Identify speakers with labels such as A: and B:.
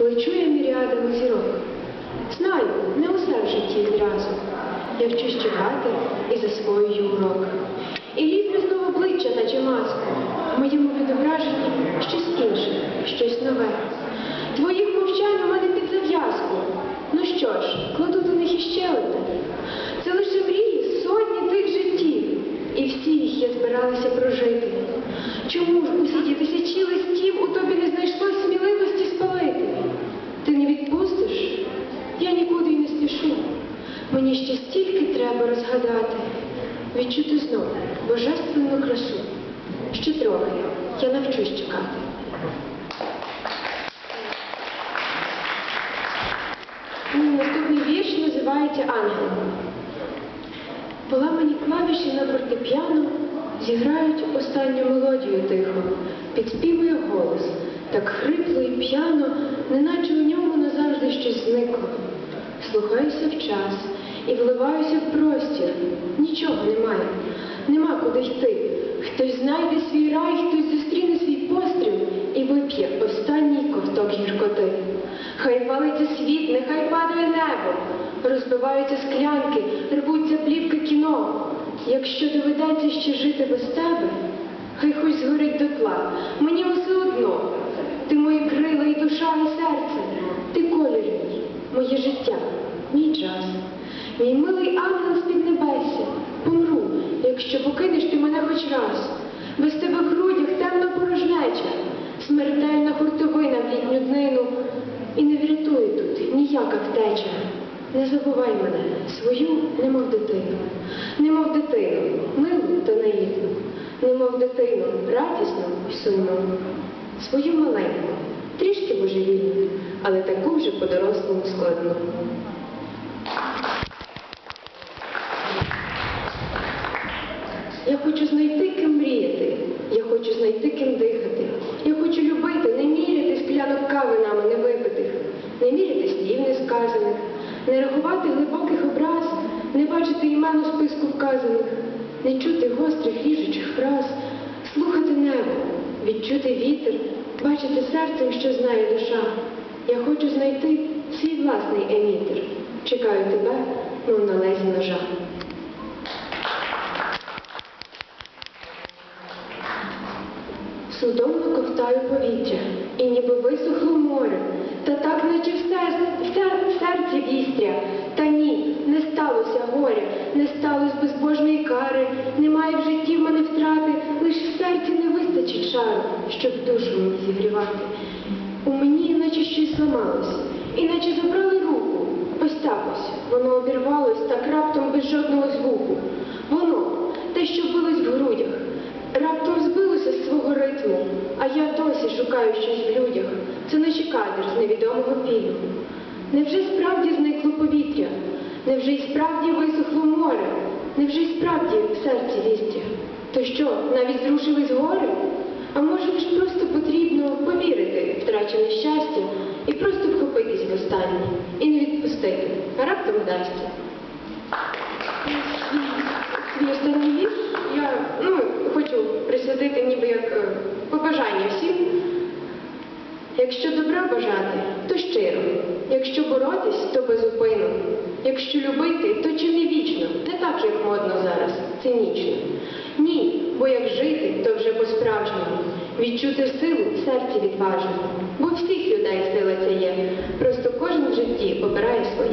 A: лечу я міріадами зірок. Знаю, не усе в житті відразу. Я вчусь чекати і засвоюю урок. І ліплю знову обличчя, наче маску. В моєму відображенні щось інше, щось нове. Твоїх мовчань у мене під зав'язку. Ну що ж, кладу до них іще одне. Це лише мрії сотні тих життів, і всі їх я збиралася прожити. Чому ж усі ті тисячі листів у тобі не знайшло сміливості спалити? Ти не відпустиш? Я нікуди й не спішу. Мені ще стільки треба розгадати, відчути знову божественну красу. Ще трохи я навчусь чекати. Мій наступний вірш називається Ангел. Поламані клавіші на фортепіано зіграють останню мелодію тихо, підспівує голос, так хрипло і п'яно, неначе у ньому назавжди щось зникло. Слухаюся в час і вливаюся в простір. Нічого немає, нема куди йти. Хтось знайде свій рай, хтось зустріне свій постріл і вип'є останній ковток гіркоти. Хай валиться світ, нехай падає небо, розбиваються склянки, рвуться плівки кіно. Якщо доведеться ще жити без тебе, хай хоч згорить дотла, мені усе одно. Ти мої крила і душа, і серце, ти колір мій, моє життя, мій час, мій милий ангел з-під помру, якщо покинеш ти мене хоч раз. Без тебе в грудях темна порожнеча, смертельна хуртовина в літню днину. І не врятує тут ніяка втеча. Не забувай мене, свою, немов дитину, немов дитину, милу та наївну, немов дитину, радісну і сумну, свою маленьку, трішки божевільну, але таку вже по-дорослому складну. Я хочу знайти, ким мріяти, я хочу знайти, ким дихати. Я хочу любити, не міряти склянок кави нами не випитих, не міряти слів несказаних, не рахувати глибоких образ, не бачити імен у списку вказаних, не чути гострих ріжучих фраз, слухати небо, відчути вітер, бачити серцем, що знає душа. Я хочу знайти свій власний емітер. Чекаю тебе, мов на лезі ножа. Судомно ковтаю повітря, і ніби висохло море, та так, наче в серці, вістря. Та ні, не сталося горя, не сталося безбожної кари, немає в житті в мене втрати, лиш в серці не вистачить шару, щоб душу мені зігрівати. У мені наче щось зламалось, іначе забрали руку. Ось так ось, воно обірвалось так раптом без жодного звуку. Воно, шукаю щось в людях. Це наче кадр з невідомого фільму. Невже справді зникло повітря? Невже й справді висохло море? Невже й справді в серці вістя? То що, навіть зрушились гори? А може лиш просто потрібно повірити втрачене щастя і просто вхопитись в останнє і не відпустити, а раптом вдасться. Якщо добра бажати, то щиро, якщо боротись, то безупинно. Якщо любити, то чи не вічно, не так, як модно зараз, цинічно. Ні, бо як жити, то вже по-справжньому. Відчути силу в серці відважно. Бо всіх людей сила ця є. Просто кожен в житті обирає своє.